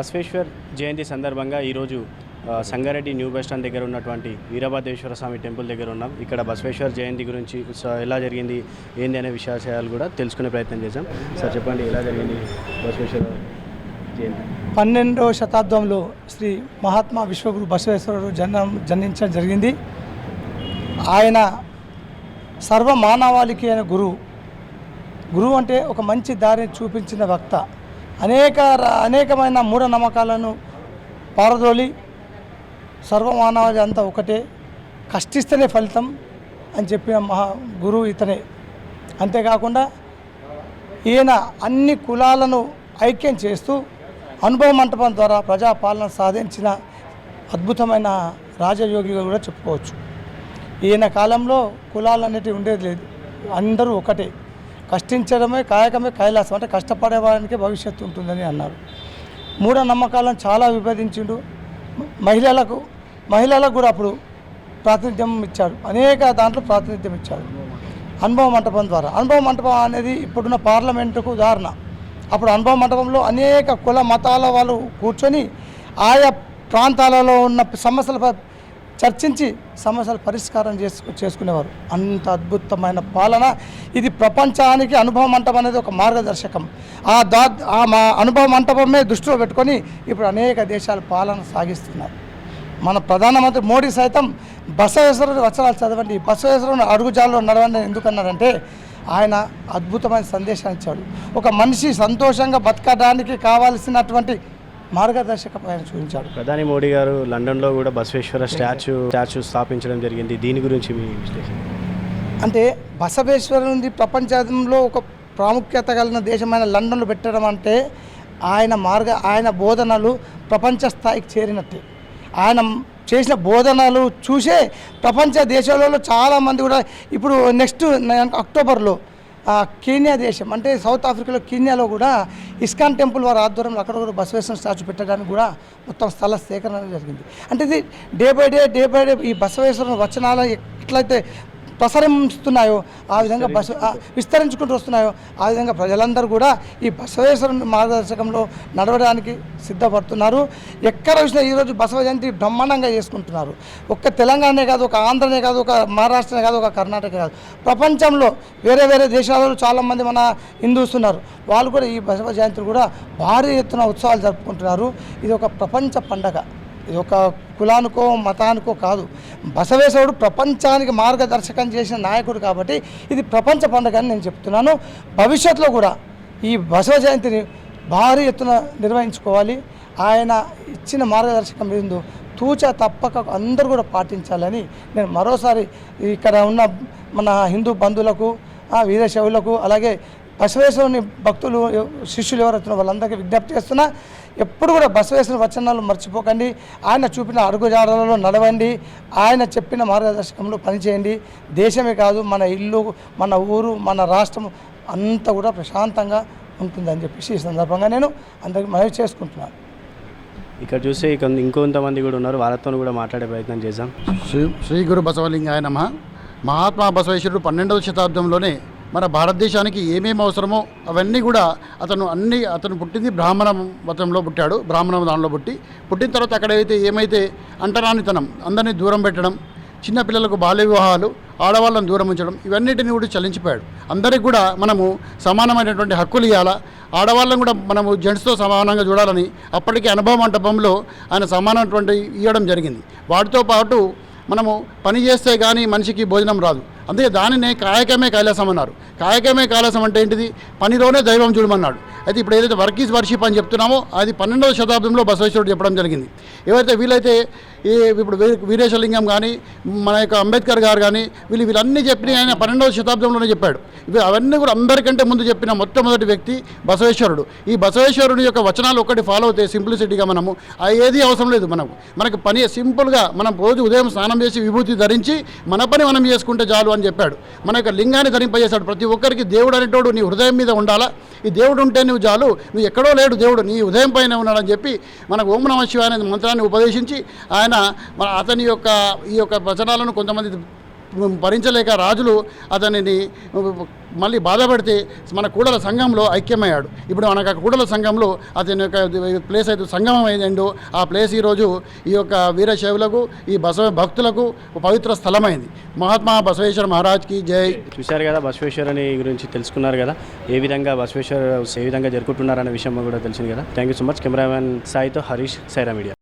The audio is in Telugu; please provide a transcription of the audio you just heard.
బసవేశ్వర్ జయంతి సందర్భంగా ఈరోజు సంగారెడ్డి న్యూ బస్ స్టాండ్ దగ్గర ఉన్నటువంటి వీరభద్రేశ్వర స్వామి టెంపుల్ దగ్గర ఉన్నాం. ఇక్కడ బసవేశ్వర జయంతి గురించి ఎలా జరిగింది ఏంది అనే విషయాలు కూడా తెలుసుకునే ప్రయత్నం చేశాం. సార్ చెప్పండి ఎలా జరిగింది బసవేశ్వర జయంతి? పన్నెండవ శతాబ్దంలో శ్రీ మహాత్మా విశ్వగురు బసవేశ్వరుడు జన్మ జన్మించడం జరిగింది. ఆయన సర్వ మానవాళికి అయిన గురువు. గురువు అంటే ఒక మంచి దారిని చూపించిన వక్త. అనేక అనేకమైన మూఢనమ్మకాలను పారదోలి సర్వమానవాది అంతా ఒకటే కష్టిస్తేనే ఫలితం అని చెప్పిన మహా గురువు ఇతనే. అంతేకాకుండా ఈయన అన్ని కులాలను ఐక్యం చేస్తూ అనుభవ మంటపం ద్వారా ప్రజాపాలన సాధించిన అద్భుతమైన రాజయోగిగా కూడా చెప్పుకోవచ్చు. ఈయన కాలంలో కులాలు అనేటివి ఉండేది లేదు. అందరూ ఒకటే. కష్టించడమే కాయకమే కైలాసం అంటే కష్టపడేవానికి భవిష్యత్తు ఉంటుందని అన్నారు. మూఢనమ్మకాలను చాలా విభేదించిండు. మహిళలకు మహిళలకు కూడా అప్పుడు ప్రాతినిధ్యం ఇచ్చాడు అనేక దాంట్లో ప్రాతినిధ్యం ఇచ్చాడు అనుభవ మంటపం ద్వారా. అనుభవ మంటపం అనేది ఇప్పుడున్న పార్లమెంటుకు ఉదాహరణ. అప్పుడు అనుభవ మంటపంలో అనేక కుల మతాల వాళ్ళు కూర్చొని ఆయా ప్రాంతాలలో ఉన్న సమస్యలపై చర్చించి సమస్యల పరిష్కారం చేసుకు చేసుకునేవారు. అంత అద్భుతమైన పాలన. ఇది ప్రపంచానికి అనుభవ మంటపం అనేది ఒక మార్గదర్శకం. ఆ దా ఆ మా అనుభవ మంటపమే దృష్టిలో పెట్టుకొని ఇప్పుడు అనేక దేశాలు పాలన సాగిస్తున్నారు. మన ప్రధానమంత్రి మోడీ సైతం బసవేశ్వరుడు వచనాలు చదవండి. బసవేశ్వరుని అడుగుజాల్లో నడవండి ఎందుకన్నారంటే ఆయన అద్భుతమైన సందేశాన్ని ఇచ్చాడు. ఒక మనిషి సంతోషంగా బతకడానికి కావాల్సినటువంటి మార్గదర్శకం ఆయన చూపించాడు. ప్రధాని మోడీ గారు లండన్లో కూడా బసవేశ్వర స్టాచ్యూ స్టాచ్యూ స్థాపించడం జరిగింది. దీని గురించి మీ విశ్లేషణ? అంటే బసవేశ్వరుని ప్రపంచంలో ఒక ప్రాముఖ్యత కలిగిన దేశమైన లండన్లో పెట్టడం అంటే ఆయన మార్గ ఆయన బోధనలు ప్రపంచ స్థాయికి చేరినట్టే. ఆయన చేసిన బోధనలు చూసే ప్రపంచ దేశాలలో చాలామంది కూడా ఇప్పుడు నెక్స్ట్ అక్టోబర్లో కీన్యా దేశం అంటే సౌత్ ఆఫ్రికాలో కీన్యాలో కూడా ఇస్కాన్ టెంపుల్ వారి ఆధ్వర్యంలో అక్కడ కూడా బసవేశ్వర స్టాచ్యూ పెట్టడానికి కూడా మొత్తం స్థల సేకరణ జరిగింది. అంటే ఇది day by day day by day ఈ బసవేశ్వరుని వచనాల ఎట్లయితే ప్రసరిస్తున్నాయో ఆ విధంగా బస ఆ, విస్తరించుకుంటూ వస్తున్నాయో ఆ విధంగా ప్రజలందరూ కూడా ఈ బసవేశ్వరుని మార్గదర్శకంలో నడవడానికి సిద్ధపడుతున్నారు. ఎక్కడ చూసినా ఈరోజు బసవ జయంతి బ్రహ్మాండంగా చేసుకుంటున్నారు. ఒక్క తెలంగాణనే కాదు ఒక ఆంధ్రనే కాదు ఒక మహారాష్ట్రనే కాదు ఒక కర్ణాటక కాదు. ప్రపంచంలో వేరే వేరే దేశాలలో చాలామంది మన హిందూస్ ఉన్నారు. వాళ్ళు కూడా ఈ బసవ జయంతిని కూడా భారీ ఎత్తున ఉత్సవాలు జరుపుకుంటున్నారు. ఇది ఒక ప్రపంచ పండగ. ఇది ఒక కులానికో మతానికో కాదు. బసవేశ్వరుడు ప్రపంచానికి మార్గదర్శకం చేసిన నాయకుడు కాబట్టి ఇది ప్రపంచ పండుగ అని నేను చెప్తున్నాను. భవిష్యత్తులో కూడా ఈ బసవ జయంతిని భారీ ఎత్తున నిర్వహించుకోవాలి. ఆయన ఇచ్చిన మార్గదర్శకం ఏందో తూచ తప్పక అందరూ కూడా పాటించాలని నేను మరోసారి ఇక్కడ ఉన్న మన హిందూ బంధువులకు వీరశవులకు అలాగే బసవేశ్వరుని భక్తులు శిష్యులు ఎవరైతే వాళ్ళందరికీ విజ్ఞప్తి చేస్తున్నా ఎప్పుడు కూడా బసవేశ్వర వచనాలు మర్చిపోకండి. ఆయన చూపిన అడుగుజాడలలో నడవండి. ఆయన చెప్పిన మార్గదర్శకంలో పనిచేయండి. దేశమే కాదు మన ఇల్లు మన ఊరు మన రాష్ట్రం అంతా కూడా ప్రశాంతంగా ఉంటుందని చెప్పేసి ఈ సందర్భంగా నేను అందరికీ మనవి చేసుకుంటున్నాను. ఇక్కడ చూస్తే ఇక ఇంకొంతమంది కూడా ఉన్నారు. వాళ్ళతో కూడా మాట్లాడే ప్రయత్నం చేశాం శ్రీ శ్రీ గురు బసవలింగాయ నమ. మహాత్మా బసవేశ్వరుడు పన్నెండవ శతాబ్దంలోనే మన భారతదేశానికి ఏమేమి అవసరమో అవన్నీ కూడా అతను అన్ని అతను పుట్టింది బ్రాహ్మణ మతంలో పుట్టాడు బ్రాహ్మణ దానిలో పుట్టి పుట్టిన తర్వాత అక్కడైతే ఏమైతే అంటరానితనం అందరినీ దూరం పెట్టడం చిన్నపిల్లలకు బాల్య వివాహాలు ఆడవాళ్ళని దూరం ఉంచడం ఇవన్నిటిని కూడా చలించిపోయాడు. అందరికి కూడా మనము సమానమైనటువంటి హక్కులు ఇవ్వాలా ఆడవాళ్ళని కూడా మనము జెంట్స్తో సమానంగా చూడాలని అప్పటికే అనుభవ మంటపంలో ఆయన సమానమైనటువంటి ఇవ్వడం జరిగింది. వాటితో పాటు మనము పని చేస్తే కానీ మనిషికి భోజనం రాదు. అందుకే దానినే కాయకమే కైలాసం అన్నారు. కాయకమే కైలాసం అంటే ఏంటిది? పనిలోనే దైవం చూడమన్నాడు. అయితే ఇప్పుడు ఏదైతే వర్క్ ఈజ్ వర్షిప్ అని చెప్తున్నామో అది పన్నెండవ శతాబ్దంలో బసవేశ్వరుడు చెప్పడం జరిగింది. ఎవరైతే వీలైతే ఈ ఇప్పుడు వీరేశలింగం కానీ మన యొక్క అంబేద్కర్ గారు కానీ వీళ్ళు వీళ్ళన్నీ చెప్పిన ఆయన పన్నెండవ శతాబ్దంలోనే చెప్పాడు. ఇవి అవన్నీ కూడా అందరికంటే ముందు చెప్పిన మొట్టమొదటి వ్యక్తి బసవేశ్వరుడు. ఈ బసవేశ్వరుని యొక్క వచనాలు ఒకటి ఫాలో అవుతాయి సింప్లిసిటీగా మనము ఏది అవసరం లేదు మనకు. మనకు పని సింపుల్గా మనం రోజు ఉదయం స్నానం చేసి విభూతి ధరించి మన పని మనం చేసుకుంటే చాలు. అని చెప్పాడు. మన యొక్క లింగాన్ని ధరింపజేశాడు. ప్రతి ఒక్కరికి దేవుడు అనేటోడు నీ హృదయం మీద ఉండాలా? ఈ దేవుడు ఉంటే నువ్వు చాలు. నువ్వు ఎక్కడో లేడు దేవుడు. నీ ఉదయం పైన ఉన్నాడని చెప్పి మనకు ఓం నమ శివాయ అనే మంత్రాన్ని ఉపదేశించి ఆయన మన అతని యొక్క ఈ యొక్క వచనాలను కొంతమంది భరించలేక రాజులు అతనిని మళ్ళీ బాధపడితే మన కూడల సంఘంలో ఐక్యమయ్యాడు. ఇప్పుడు మనకు ఆ కూడల సంఘంలో అతని యొక్క ప్లేస్ అయితే సంగమం అయిందో ఆ ప్లేస్ ఈరోజు ఈ యొక్క వీరశైవులకు ఈ బసవ భక్తులకు పవిత్ర స్థలమైంది. మహాత్మా బసవేశ్వర మహారాజ్కి జై. చూశారు కదా బసవేశ్వరుని గురించి తెలుసుకున్నారు కదా. ఏ విధంగా బసవేశ్వర ఏ విధంగా జరుపుకుంటున్నారనే విషయం కూడా తెలిసింది కదా. Thank you so much cameraman సాయితో Harish Sye Raa media.